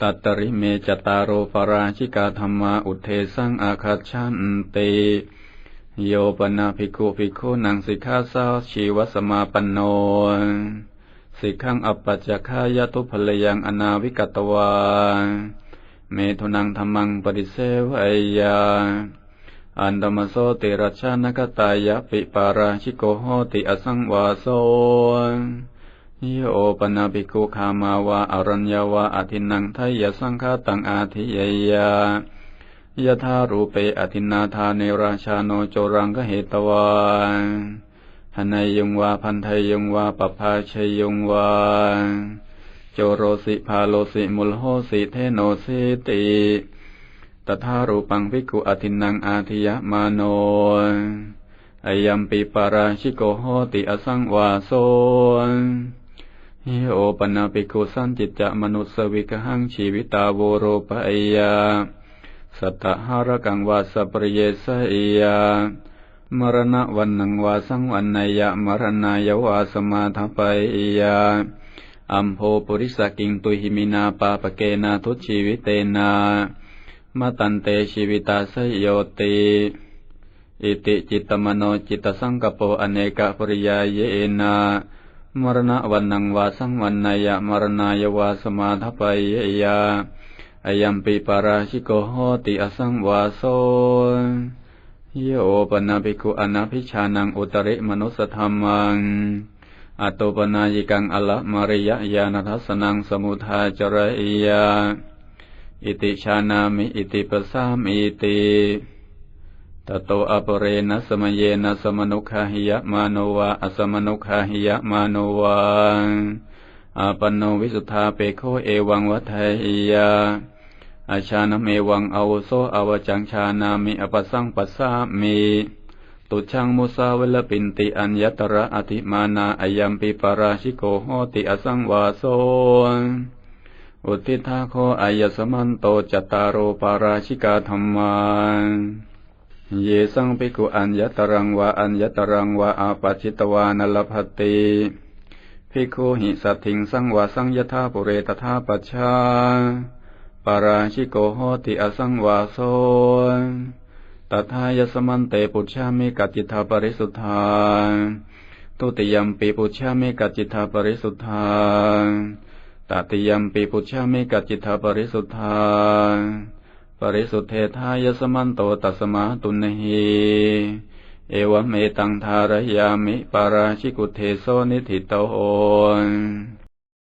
ตัตตริเมจตารโรปราชิกาธรรมาอุเทสังอาคาชันเต โยปนาภิกขุภิกขุนังสิกขาสาชีวสมาปันโนสิกขังอัปปัจจคายตุภลยังอนาวิกตวา เมทุนังธรรมังปริเสวยาอันดมโสติรัชานกตายะปิปาราชิโกโหติอสังวาโส โยปนาภิกุขามาวาอรัญญาวาอธินังไทยสังฆาตังอาทิยยายะธารูเปอธินาธาเนราชาโนโจรังกเหตวาหนายยงวาพันไทยงวาปภาชยงวาโจโรสิพาโลสิมุลโหสิเทโนสิติตถารูปังภิกขุอธินังอาทิยมาโนอายัมปิปาราชิโกโหติอสังวาโซ โยปนาภิกุสันจิตจะมนุสวิกหังชีวิตาโวโรปะยาสัตหารกังวาสปริเยสยามรณะวันนังวาสังวันนายะมรณายวาสมาทปยาอัมโพปุริสกิงตุหิมินาปาปเกนาทุชีวิเตนามาตันเตชีวิตาสยโยติอิติจิตมโนจิตสังกปอเนกปริยาเยนา มรณะวันนังวาสังวันนายะมรณายวาสมาทปายยาอายัมปิปาราชิโกโหติอสังวาโสโยปนาภิกุอนาภิชานังอุตริมนุสธรรมังอตโตปนายิกังอละมาริยญาณทัสนังสมุทาจระอิยาอิติชานามิอิติปสามิติ ตโตอปเรนะสมเยนะสมนุขาหิยะมาโนวาอสมนุขาหิยะมาโนวาอาปันโนวิสุทธาเปโคเอวังวัฏหิยาอาชานเมวังอวโซอวจังชานามิอปัสสังปัสสามิตุชังมุสาวลปินติอัญญตระอธิมานาอายัมปิปาราชิโกโหติอสังวาโซอุทิทาโคอายสมันโตจตารโอปาราชิกาธรรมา เยสังปิกุอัญญตรังวาอัญญตรังวาอาปัจิตวานลภติภิกขุหิสัตถิงสังวาสังยธาปุเรตถาปัชชาปาราชิโกโหติอสังวาโสตถายสมันเตปุชามิกัจจิตาปริสุทธาตุติยมปีปุชามิกัจจิตาปริสุทธาตติยมปีปุชามิกัจจิตาปริสุทธา ปริสุทธเทธายสมันโตตัสมาตุนหีเอวเมตังทารยามิปาราชิกุเทโสนิธิโตโ